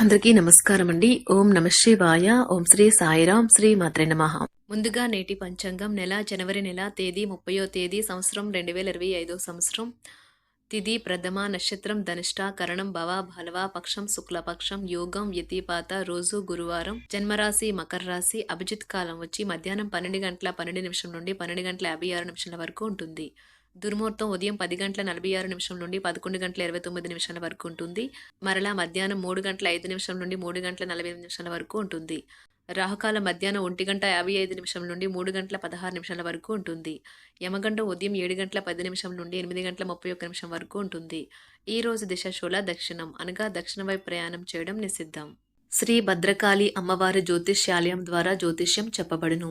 అందరికీ నమస్కారం అండి ఓం నమ శివాయ. ఓం శ్రీ సాయిరాం శ్రీ మాత్రే నమ. ముందుగా నేటి పంచాంగం నెల జనవరి నెల తేదీ ముప్పయో తేదీ సంవత్సరం రెండు వేల ఇరవై ఐదో సంవత్సరం. తిథి ప్రథమ నక్షత్రం ధనిష్ట కరణం భవ భలవ పక్షం శుక్లపక్షం యోగం వ్యతిపాత రోజు గురువారం. జన్మరాశి మకర రాశి అభిజిత్ కాలం వచ్చి మధ్యాహ్నం పన్నెండు గంటల పన్నెండు నిమిషం నుండి పన్నెండు గంటల యాభై ఆరు నిమిషాల వరకు ఉంటుంది. దుర్ముహూర్తం ఉదయం పది గంటల నలభై ఆరు నిమిషం నుండి పదకొండు గంటల ఇరవై తొమ్మిది నిమిషాల వరకు ఉంటుంది. మరలా మధ్యాహ్నం మూడు గంటల ఐదు నిమిషం నుండి మూడు గంటల నలభై ఎనిమిది నిమిషాల వరకు ఉంటుంది. రాహుకాలం మధ్యాహ్నం ఒంటి గంట యాభై ఐదు నిమిషం నుండి మూడు గంటల పదహారు నిమిషాల వరకు ఉంటుంది. యమగంట ఉదయం ఏడు గంటల పది నిమిషం నుండి ఎనిమిది గంటల ముప్పై ఒక్క నిమిషం వరకు ఉంటుంది. ఈ రోజు దిశ శూల దక్షిణం అనగా దక్షిణ వైపు ప్రయాణం చేయడం నిషిద్ధం. శ్రీ భద్రకాళి అమ్మవారి జ్యోతిష్యాలయం ద్వారా జ్యోతిష్యం చెప్పబడును.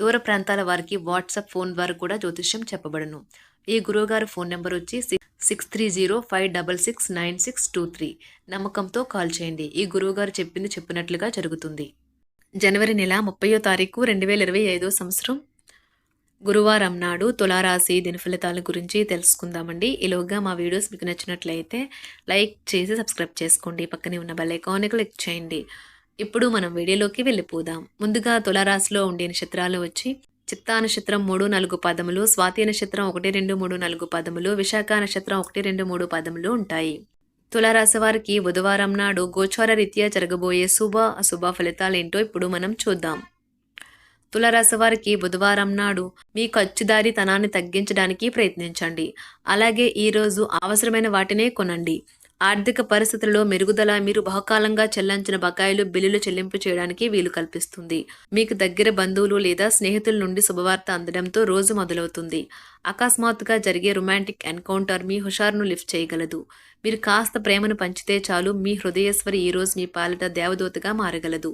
దూర ప్రాంతాల వారికి వాట్సాప్ ఫోన్ ద్వారా కూడా జ్యోతిష్యం చెప్పబడును. ఈ గురువుగారి ఫోన్ నెంబర్ వచ్చి six three zero five double six nine six two three నమ్మకంతో కాల్ చేయండి. ఈ గురువుగారు చెప్పింది చెప్పినట్లుగా జరుగుతుంది. జనవరి నెల ముప్పయో తారీఖు రెండు వేల ఇరవై ఐదో సంవత్సరం గురువారం నాడు తులారాశి దినఫలితాల గురించి తెలుసుకుందామండి. ఈలోగా మా వీడియోస్ మీకు నచ్చినట్లయితే లైక్ చేసి సబ్స్క్రైబ్ చేసుకోండి. పక్కనే ఉన్న బెల్ ఐకాన్ క్లిక్ చేయండి. ఇప్పుడు మనం వీడియోలోకి వెళ్ళిపోదాం. ముందుగా తులారాశిలో ఉండే నక్షత్రాలు వచ్చి చిత్తా నక్షత్రం మూడు నాలుగు పదములు స్వాతి నక్షత్రం ఒకటి రెండు మూడు నాలుగు పదములు విశాఖ నక్షత్రం ఒకటి రెండు మూడు పదములు ఉంటాయి. తులారాశి వారికి బుధవారం నాడు గోచార రీత్యా జరగబోయే శుభ అశుభ ఫలితాలు ఏంటో ఇప్పుడు మనం చూద్దాం. తులారాశి వారికి బుధవారం నాడు మీ ఖర్చుదారితనాన్ని తగ్గించడానికి ప్రయత్నించండి. అలాగే ఈరోజు అవసరమైన వాటినే కొనండి. ఆర్థిక పరిస్థితుల్లో మెరుగుదల మీరు బహుకాలంగా చెల్లించిన బకాయిలు బిల్లులు చెల్లింపు చేయడానికి వీలు కల్పిస్తుంది. మీకు దగ్గర బంధువులు లేదా స్నేహితుల నుండి శుభవార్త అందడంతో రోజు మొదలవుతుంది. అకస్మాత్తుగా జరిగే రొమాంటిక్ ఎన్కౌంటర్ మీ హుషారును లిఫ్ట్ చేయగలదు. మీరు కాస్త ప్రేమను పంచితే చాలు మీ హృదయేశ్వరి ఈ రోజు మీ పాలిట దేవదూతగా మారగలదు.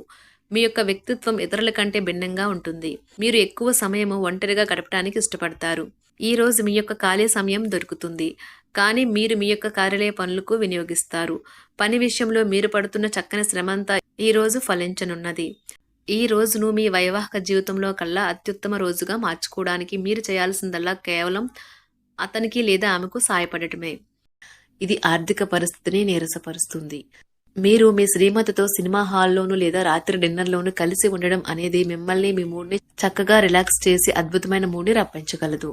మీ యొక్క వ్యక్తిత్వం ఇతరుల కంటే భిన్నంగా ఉంటుంది. మీరు ఎక్కువ సమయం ఒంటరిగా గడపడానికి ఇష్టపడతారు. ఈ రోజు మీ యొక్క ఖాళీ సమయం దొరుకుతుంది. కానీ మీరు మీ యొక్క కార్యాలయ పనులకు వినియోగిస్తారు. పని విషయంలో మీరు పడుతున్న చక్కని శ్రమంతా ఈ రోజు ఫలించనున్నది. ఈ రోజును మీ వైవాహిక జీవితంలో కల్లా అత్యుత్తమ రోజుగా మార్చుకోవడానికి మీరు చేయాల్సిందల్లా కేవలం అతనికి లేదా ఆమెకు సాయపడటమే. ఇది ఆర్థిక పరిస్థితిని నీరసపరుస్తుంది. మీరు మీ శ్రీమతితో సినిమా హాల్లోనూ లేదా రాత్రి డిన్నర్లోనూ కలిసి ఉండడం అనేది మిమ్మల్ని మీ మూడ్ని చక్కగా రిలాక్స్ చేసి అద్భుతమైన మూడ్ని రప్పించగలదు.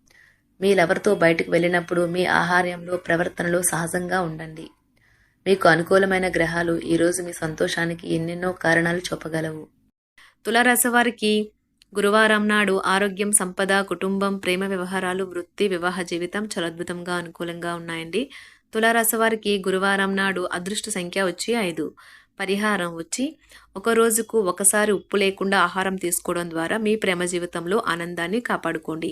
మీ లవర్తో బయటకు వెళ్ళినప్పుడు మీ ఆహార్యంలో ప్రవర్తనలో సహజంగా ఉండండి. మీకు అనుకూలమైన గ్రహాలు ఈరోజు మీ సంతోషానికి ఎన్నెన్నో కారణాలు చెప్పగలవు తులారాశివారికి గురువారం నాడు ఆరోగ్యం సంపద కుటుంబం ప్రేమ వ్యవహారాలు వృత్తి వివాహ జీవితం చాలా అద్భుతంగా అనుకూలంగా ఉన్నాయండి. తులారాశివారికి గురువారం నాడు అదృష్ట సంఖ్య వచ్చి ఐదు. పరిహారం వచ్చి ఒక రోజుకు ఒకసారి ఉప్పు లేకుండా ఆహారం తీసుకోవడం ద్వారా మీ ప్రేమ జీవితంలో ఆనందాన్ని కాపాడుకోండి.